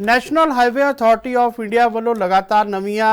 National highway authority of India ਵੱਲੋਂ ਲਗਾਤਾਰ ਨਵੀਆਂ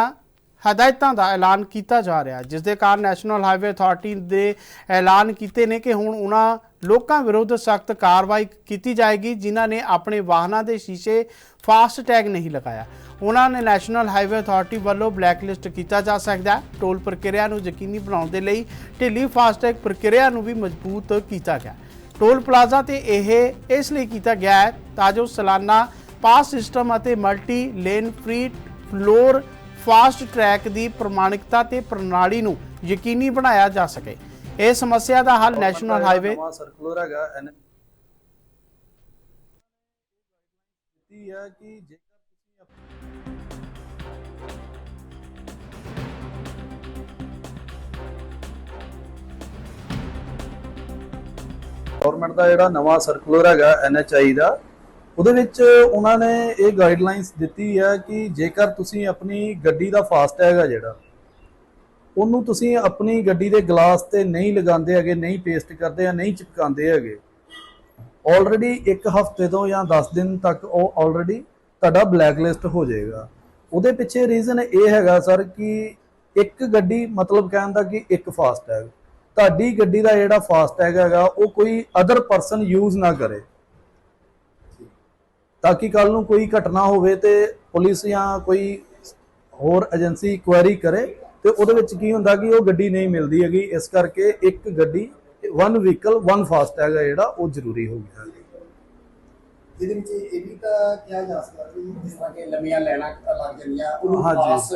ਹਦਾਇਤਾਂ ਦਾ ਐਲਾਨ ਕੀਤਾ ਜਾ ਰਿਹਾ। ਜਿਸ ਦੇ ਕਾਰਨ ਨੈਸ਼ਨਲ ਹਾਈਵੇ ਅਥਾਰਟੀ ਦੇ ਐਲਾਨ ਕੀਤੇ ਨੇ ਕਿ ਹੁਣ ਉਹਨਾਂ ਲੋਕਾਂ ਵਿਰੁੱਧ ਸਖਤ ਕਾਰਵਾਈ ਕੀਤੀ ਜਾਏਗੀ, ਜਿਨ੍ਹਾਂ ਨੇ ਆਪਣੇ ਵਾਹਨਾਂ ਦੇ ਸ਼ੀਸ਼ੇ ਫਾਸਟ ਟੈਗ ਨਹੀਂ ਲਗਾਇਆ। ਉਹਨਾਂ ਨੇ ਨੈਸ਼ਨਲ ਹਾਈਵੇ ਅਥਾਰਟੀ ਵੱਲੋਂ ਬਲੈਕਲਿਸਟ ਕੀਤਾ ਜਾ ਸਕਦਾ ਹੈ। ਟੋਲ ਪ੍ਰਕਿਰਿਆ ਨੂੰ ਯਕੀਨੀ ਬਣਾਉਣ ਦੇ ਲਈ ਢਿੱਲੀ ਫਾਸਟ ਟੈਗ ਪ੍ਰਕਿਰਿਆ ਨੂੰ ਵੀ ਮਜ਼ਬੂਤ ਕੀਤਾ ਗਿਆ। ਟੋਲ ਪਲਾਜ਼ਾ ਤੇ ਇਹ ਇਸ ਲਈ ਕੀਤਾ ਗਿਆ ਹੈ ਤਾਂ ਜੋ ਸਾਲਾਨਾ ਪਾਸ ਸਿਸਟਮ ਅਤੇ multi lane free flow fast track ਦੀ ਪ੍ਰਮਾਣਿਕਤਾ ਤੇ ਪ੍ਰਣਾਲੀ ਨੂੰ ਯਕੀਨੀ ਬਣਾਇਆ ਜਾ ਸਕੇ। ਇਹ ਸਮੱਸਿਆ ਦਾ ਹੱਲ ਨੈਸ਼ਨਲ ਹਾਈਵੇ ਨਵਾਂ ਸਰਕੂਲਰ ਹੈਗਾ ਐਨ ਦਿੱਤੀ ਹੈ ਕਿ ਜੇਕਰ ਤੁਸੀਂ ਆਪਣੀ ਗਵਰਨਮੈਂਟ ਦਾ ਜਿਹੜਾ ਨਵਾਂ ਸਰਕੂਲਰ ਹੈਗਾ ਐਨਐਚਆਈ ਦਾ ਉਹਦੇ ਵਿੱਚ ਉਹਨਾਂ ਨੇ ਇਹ ਗਾਈਡਲਾਈਨਸ ਦਿੱਤੀ ਹੈ ਕਿ ਜੇਕਰ ਤੁਸੀਂ ਆਪਣੀ ਗੱਡੀ ਦਾ ਫਾਸਟੈਗ ਹੈ ਜਿਹੜਾ, ਉਹਨੂੰ ਤੁਸੀਂ ਆਪਣੀ ਗੱਡੀ ਦੇ ਗਲਾਸ ਤੇ ਨਹੀਂ ਲਗਾਉਂਦੇ ਹੈਗੇ, ਨਹੀਂ ਪੇਸਟ ਕਰਦੇ ਆ ਨਹੀਂ ਚਿਪਕਾਉਂਦੇ ਹੈਗੇ ਆਲਰੇਡੀ ਇੱਕ ਹਫ਼ਤੇ ਤੋਂ ਜਾਂ 10 ਦਿਨ ਤੱਕ ਉਹ ਆਲਰੇਡੀ ਤੁਹਾਡਾ ਬਲੈਕਲਿਸਟ ਹੋ ਜਾਏਗਾ। ਉਹਦੇ ਪਿੱਛੇ ਰੀਜ਼ਨ ਇਹ ਹੈਗਾ ਸਰ ਕਿ ਇੱਕ ਗੱਡੀ ਮਤਲਬ ਕਹਿਣ ਦਾ ਕਿ ਇੱਕ ਫਾਸਟੈਗ ਤੁਹਾਡੀ ਗੱਡੀ ਦਾ ਜਿਹੜਾ ਫਾਸਟੈਗ ਹੈਗਾ ਉਹ ਕੋਈ ਅਦਰ ਪਰਸਨ ਯੂਜ਼ ਨਾ ਕਰੇ। ਤਾਂ ਕਿ ਕੱਲ ਨੂੰ ਕੋਈ ਘਟਨਾ ਹੋਵੇ ਤੇ ਪੁਲਿਸ ਜਾਂ ਕੋਈ ਹੋਰ ਏਜੰਸੀ ਕੁਐਰੀ ਕਰੇ ਤੇ ਉਹਦੇ ਵਿੱਚ ਕੀ ਹੁੰਦਾ ਕਿ ਉਹ ਗੱਡੀ ਨਹੀਂ ਮਿਲਦੀ ਹੈਗੀ ਇਸ ਕਰਕੇ ਇੱਕ ਗੱਡੀ ਵਨ ਵਹੀਕਲ ਵਨ ਫਾਸਟੈਗ ਹੈ ਜਿਹੜਾ ਉਹ ਜ਼ਰੂਰੀ ਹੋ ਗਿਆ ਹੈ ਜਿਹਦੇ ਵਿੱਚ ਇਹ ਵੀ ਤਾਂ ਕਿਹਾ ਜਾ ਸਕਦਾ ਕਿ ਜਿਸ ਤਰ੍ਹਾਂ ਕਿ ਲੰਮੀਆਂ ਲਾਈਨਾਂ ਲੱਗ ਜਾਂਦੀਆਂ ਉਹਨੂੰ ਹਾਂਜੀ। ਪਾਸ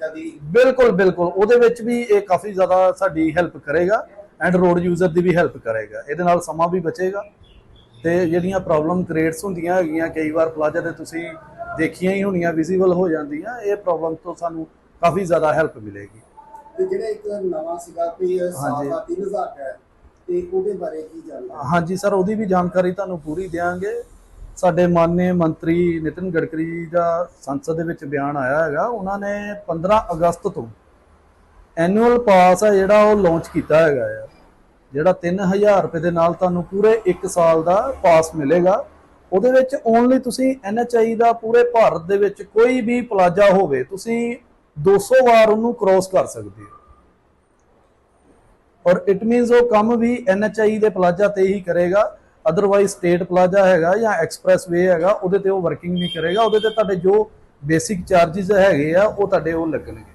ਜਦੀ ਬਿਲਕੁਲ ਬਿਲਕੁਲ। ਉਹਦੇ ਵਿੱਚ ਵੀ ਇਹ ਕਾਫੀ ਜ਼ਿਆਦਾ ਸਾਡੀ ਹੈਲਪ ਕਰੇਗਾ ਐਂਡ ਰੋਡ ਯੂਜ਼ਰ ਦੀ ਵੀ ਹੈਲਪ ਕਰੇਗਾ। ਇਹਦੇ ਨਾਲ ਸਮਾਂ ਵੀ ਬਚੇਗਾ। ਤੇ ਜਿਹੜੀਆਂ ਪ੍ਰੋਬਲਮ ਕ੍ਰੀਏਟਸ ਹੁੰਦੀਆਂ ਹੈਗੀਆਂ ਕਈ ਵਾਰ ਪਲਾਜ਼ਾ ਤੇ ਤੁਸੀਂ ਦੇਖੀਆਂ ਹੀ ਹੋਣੀਆਂ ਵਿਜ਼ੀਬਲ ਹੋ ਜਾਂਦੀਆਂ ਇਹ ਪ੍ਰੋਬਲਮ ਤੋਂ ਸਾਨੂੰ ਕਾਫੀ ਜ਼ਿਆਦਾ ਹੈਲਪ ਮਿਲੇਗੀ। ਤੇ ਜਿਹੜਾ ਇੱਕ ਨਵਾਂ ਸੀਗਾ ਵੀ ਸਾਲ। ਦਾ 3000 ਹੈ ਤੇ ਉਹਦੇ ਬਾਰੇ ਕੀ ਜਾਣਨਾ? ਹਾਂਜੀ ਸਰ ਉਹਦੀ ਵੀ ਜਾਣਕਾਰੀ ਤੁਹਾਨੂੰ ਪੂਰੀ ਦਿਆਂਗੇ। ਸਾਡੇ ਮਾਨਯ ਮੰਤਰੀ ਨਿਤਿਨ ਗਡਕਰੀ ਜੀ ਦਾ ਸੰਸਦ ਦੇ ਵਿੱਚ ਬਿਆਨ ਆਇਆ ਹੈਗਾ ਉਹਨਾਂ ਨੇ 15 ਅਗਸਤ ਤੋਂ ਐਨੂਅਲ ਪਾਸ ਹੈ ਜਿਹੜਾ ਉਹ ਲਾਂਚ ਕੀਤਾ ਹੈਗਾ ਆ। ਜਿਹੜਾ 3000 ਰੁਪਏ ਦੇ ਨਾਲ ਤੁਹਾਨੂੰ ਪੂਰੇ 1 ਸਾਲ ਦਾ ਪਾਸ ਮਿਲੇਗਾ, ਉਹਦੇ ਵਿੱਚ ਓਨਲੀ ਤੁਸੀਂ ਐਨਐਚਆਈ ਦਾ ਪੂਰੇ ਭਾਰਤ ਦੇ ਵਿੱਚ ਕੋਈ ਵੀ ਪਲਾਜ਼ਾ ਹੋਵੇ, ਤੁਸੀਂ 200 ਵਾਰ ਉਹਨੂੰ ਕ੍ਰੋਸ ਕਰ ਸਕਦੇ ਹੋ। ਔਰ ਇਟ ਮੀਨਸ ਉਹ ਕੰਮ ਵੀ ਐਨਐਚਆਈ ਦੇ ਪਲਾਜ਼ਾ ਤੇ ਹੀ ਕਰੇਗਾ ਅਦਰਵਾਈਜ਼ ਸਟੇਟ ਪਲਾਜ਼ਾ ਹੈਗਾ ਜਾਂ ਐਕਸਪ੍ਰੈਸ ਵੇ ਹੈਗਾ, ਉਹਦੇ ਤੇ ਉਹ ਵਰਕਿੰਗ ਨਹੀਂ ਕਰੇਗਾ, ਉਹਦੇ ਤੇ ਤੁਹਾਡੇ ਜੋ ਬੇਸਿਕ ਚਾਰजेस ਹੈਗੇ ਆ, ਉਹ ਤੁਹਾਡੇ ਉਹ ਲੱਗਣਗੇ।